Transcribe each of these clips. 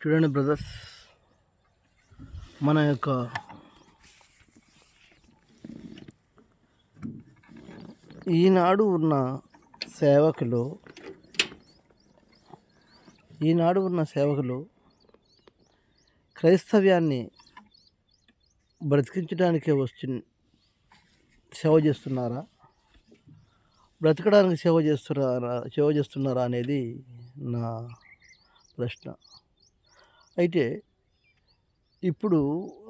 చూడండి బ్రదర్స్ మన యొక్క ఈనాడు ఉన్న సేవకులు ఈనాడు ఉన్న సేవకులు క్రైస్తవ్యాన్ని బ్రతికించడానికే వచ్చి సేవ చేస్తున్నారా? బ్రతకడానికి సేవ చేస్తున్నారా సేవ చేస్తున్నారా అనేది నా ప్రశ్న. అయితే ఇప్పుడు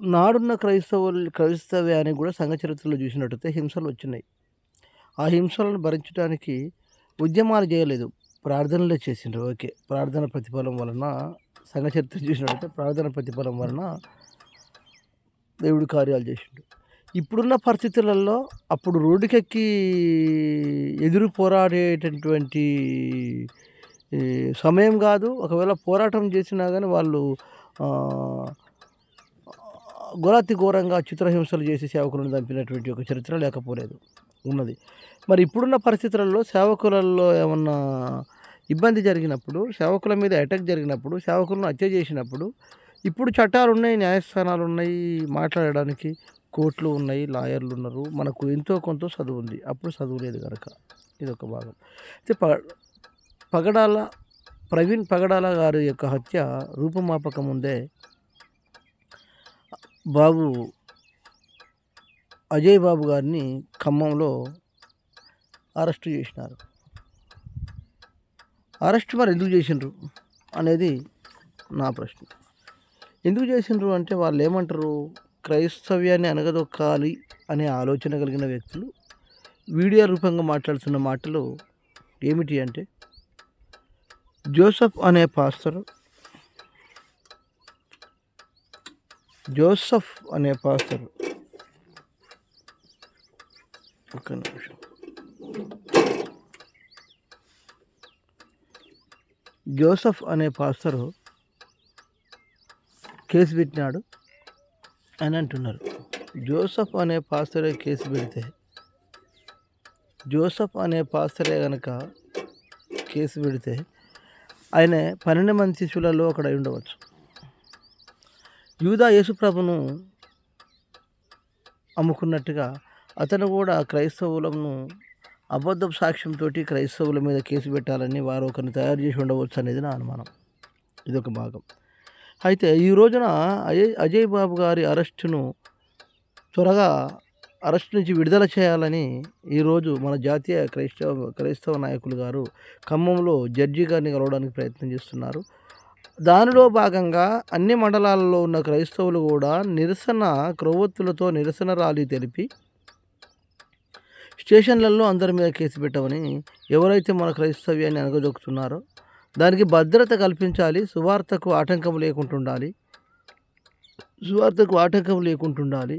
నాడున్న క్రైస్తవులు క్రైస్తవ్యాన్ని కూడా సంఘ చరిత్రలో చూసినట్టయితే హింసలు వచ్చినాయి. ఆ హింసలను భరించడానికి ఉద్యమాలు చేయలేదు. ప్రార్థనలే చేసిండ్రు. ఓకే. ప్రార్థన ప్రతిఫలం వలన సంఘ చరిత్ర చూసినట్టయితే ప్రార్థన ప్రతిఫలం వలన దేవుడు కార్యాలు చేసిండు. ఇప్పుడున్న పరిస్థితులలో అప్పుడు రోడ్డుకెక్కి ఎదురు పోరాడేటటువంటి ఈ సమయం కాదు. ఒకవేళ పోరాటం చేసినా కానీ వాళ్ళు ఆ, ఘోరాతి ఘోరంగా చిత్రహింసలు చేసి సేవకులను చంపినటువంటి ఒక చరిత్ర లేకపోలేదు. ఉన్నది. మరి ఇప్పుడున్న పరిస్థితులలో సేవకులలో ఏమన్నా ఇబ్బంది జరిగినప్పుడు సేవకుల మీద అటాక్ జరిగినప్పుడు సేవకులను హత్య చేసినప్పుడు ఇప్పుడు చట్టాలు ఉన్నాయి న్యాయస్థానాలు ఉన్నాయి మాట్లాడడానికి కోర్టులు ఉన్నాయి లాయర్లు ఉన్నారు. మనకు ఎంతో కొంత చదువు ఉంది. అప్పుడు చదువు లేదు కనుక ఇది ఒక భాగం. అయితే పగడాల ప్రవీణ్ పగడాల గారి యొక్క హత్య రూపమాపక ముందే బాబు అజయ్ బాబు గారిని ఖమ్మంలో అరెస్ట్ చేసినారు. అరెస్ట్ మరి ఎందుకు చేసిండ్రు అనేది నా ప్రశ్న. ఎందుకు చేసిండ్రు అంటే వాళ్ళు ఏమంటారు? క్రైస్తవ్యాన్ని అనగదొక్కాలి అనే ఆలోచన కలిగిన వ్యక్తులు వీడియో రూపంగా మాట్లాడుతున్న మాటలు ఏమిటి అంటే జోసఫ్ అనే పాస్టర్ జోసఫ్ అనే పాస్టర్. ఒక నిమిషం. జోసఫ్ అనే పాస్టరు కేసు పెట్టినాడు అని అంటున్నారు. జోసఫ్ అనే పాస్టరే కేసు పెడితే జోసఫ్ అనే పాస్టరే కనుక కేసు పెడితే ఆయన పన్నెండు మంది శిష్యులలో అక్కడ ఉండవచ్చు. యూదా యేసుప్రభును అమ్ముకున్నట్టుగా అతను కూడా క్రైస్తవులను అబద్ధపు సాక్ష్యంతో క్రైస్తవుల మీద కేసు పెట్టాలని వారు ఒకరిని తయారు చేసి ఉండవచ్చు అనేది నా అనుమానం. ఇది ఒక భాగం. అయితే ఈ రోజున అజయ్ అజయ్ బాబు గారి అరెస్టును త్వరగా అరెస్ట్ నుంచి విడుదల చేయాలని ఈరోజు మన జాతీయ క్రైస్తవ క్రైస్తవ నాయకులు గారు ఖమ్మంలో జడ్జి గారిని కలవడానికి ప్రయత్నం చేస్తున్నారు. దానిలో భాగంగా అన్ని మండలాలలో ఉన్న క్రైస్తవులు కూడా నిరసన క్రొవ్వొత్తులతో నిరసన ర్యాలీ తెలిపి స్టేషన్లలో అందరి మీద కేసు పెట్టమని ఎవరైతే మన క్రైస్తవ్యాన్ని అనగదొక్కుతున్నారో దానికి భద్రత కల్పించాలి సువార్తకు ఆటంకం లేకుండా ఉండాలి సువార్తకు ఆటంకం లేకుండా ఉండాలి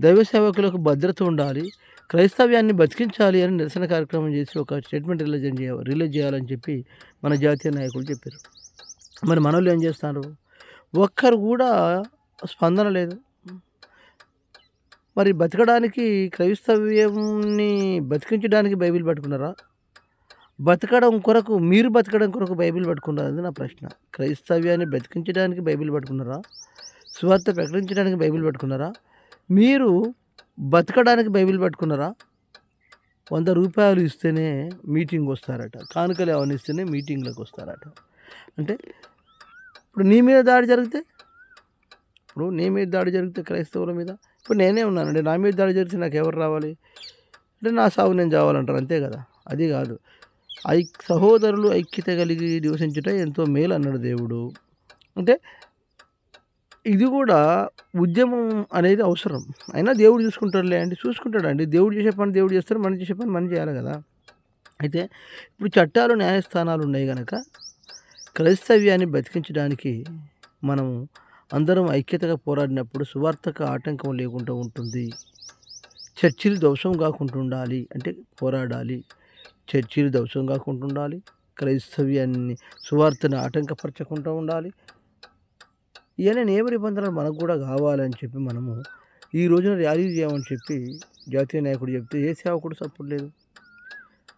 దైవ సేవకులకు భద్రత ఉండాలి క్రైస్తవ్యాన్ని బతికించాలి అని నిరసన కార్యక్రమం చేసి ఒక స్టేట్మెంట్ రిలీజ్ చేయ రిలీజ్ చేయాలని చెప్పి మన జాతీయ నాయకులు చెప్పారు. మరి మనోళ్ళు ఏం చేస్తారు? ఒక్కరు కూడా స్పందన లేదు. మరి బతకడానికి క్రైస్తవ్యంని బతికించడానికి బైబిల్ పట్టుకున్నారా? బతకడం కొరకు మీరు బతకడం కొరకు బైబిల్ పట్టుకున్నారా అది నా ప్రశ్న. క్రైస్తవ్యాన్ని బతికించడానికి బైబిల్ పట్టుకున్నారా? స్వార్థ ప్రకటించడానికి బైబిల్ పట్టుకున్నారా? మీరు బతకడానికి బైబిల్ పట్టుకున్నారా? వంద రూపాయలు ఇస్తేనే మీటింగ్ వస్తారట. కానుకలు ఏమైనా ఇస్తేనే మీటింగ్లకు వస్తారట. అంటే ఇప్పుడు నీ మీద దాడి జరిగితే? ఇప్పుడు నీ మీద దాడి జరిగితే క్రైస్తవుల మీద? ఇప్పుడు నేనే ఉన్నానండి నా మీద దాడి జరిగితే నాకు ఎవరు రావాలి? అంటే నా సాగు నేను చావాలంటారు. అంతే కదా? అది కాదు. ఐ సహోదరులు ఐక్యత కలిగి నివసించుట ఎంతో మేలు అన్నాడు దేవుడు. అంటే ఇది కూడా ఉద్యమం అనేది అవసరం. అయినా దేవుడు చూసుకుంటాడులే అండి చూసుకుంటాడండి. దేవుడు చేసే పని దేవుడు చేస్తారు మనం చేసే పని మనం చేయాలి కదా. అయితే ఇప్పుడు చట్టాలు న్యాయస్థానాలు ఉన్నాయి కనుక క్రైస్తవ్యాన్ని బతికించడానికి మనం అందరం ఐక్యతగా పోరాడినప్పుడు సువార్తకు ఆటంకం లేకుండా ఉంటుంది. చర్చిలు ధ్వంసం కాకుండా ఉండాలి అంటే పోరాడాలి. చర్చిలు ధ్వంసం కాకుండా ఉండాలి. క్రైస్తవ్యాన్ని సువార్తను ఆటంకపరచకుండా ఉండాలి. ఇవన్నీ నియమ నిబంధనలు మనకు కూడా కావాలని చెప్పి మనము ఈ రోజున ర్యాలీ చేయమని చెప్పి జాతీయ నాయకుడు చెప్తే ఏ సేవకుడు సపోర్ట్ లేదు.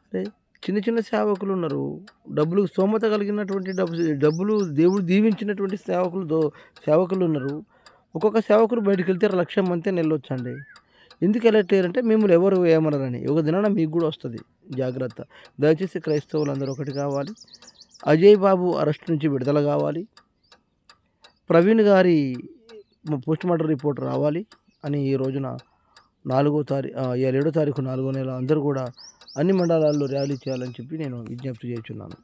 అరే చిన్న చిన్న సేవకులు ఉన్నారు. డబ్బులు స్తోమత కలిగినటువంటి డబ్బు డబ్బులు దేవుడు దీవించినటువంటి సేవకులు దో సేవకులు ఉన్నారు. ఒక్కొక్క సేవకులు బయటికి వెళ్తే లక్ష్యం అంతే వెళ్ళొచ్చండి ఎందుకు వెళ్ళట్లేరంటే మిమ్మల్ని ఎవరు ఏమనరని. ఒక దినాన మీకు కూడా వస్తుంది. జాగ్రత్త. దయచేసి క్రైస్తవులు అందరూ ఒకటి కావాలి. అజయ్ బాబు అరెస్ట్ నుంచి విడుదల కావాలి. ప్రవీణ్ గారి పోస్ట్ మార్టం రిపోర్ట్ రావాలి అని ఈ రోజున నాలుగో తారీఖు ఏడో తారీఖు నాలుగో నెల అందరూ కూడా అన్ని మండలాల్లో ర్యాలీ చేయాలని చెప్పి నేను విజ్ఞప్తి చేస్తున్నాను.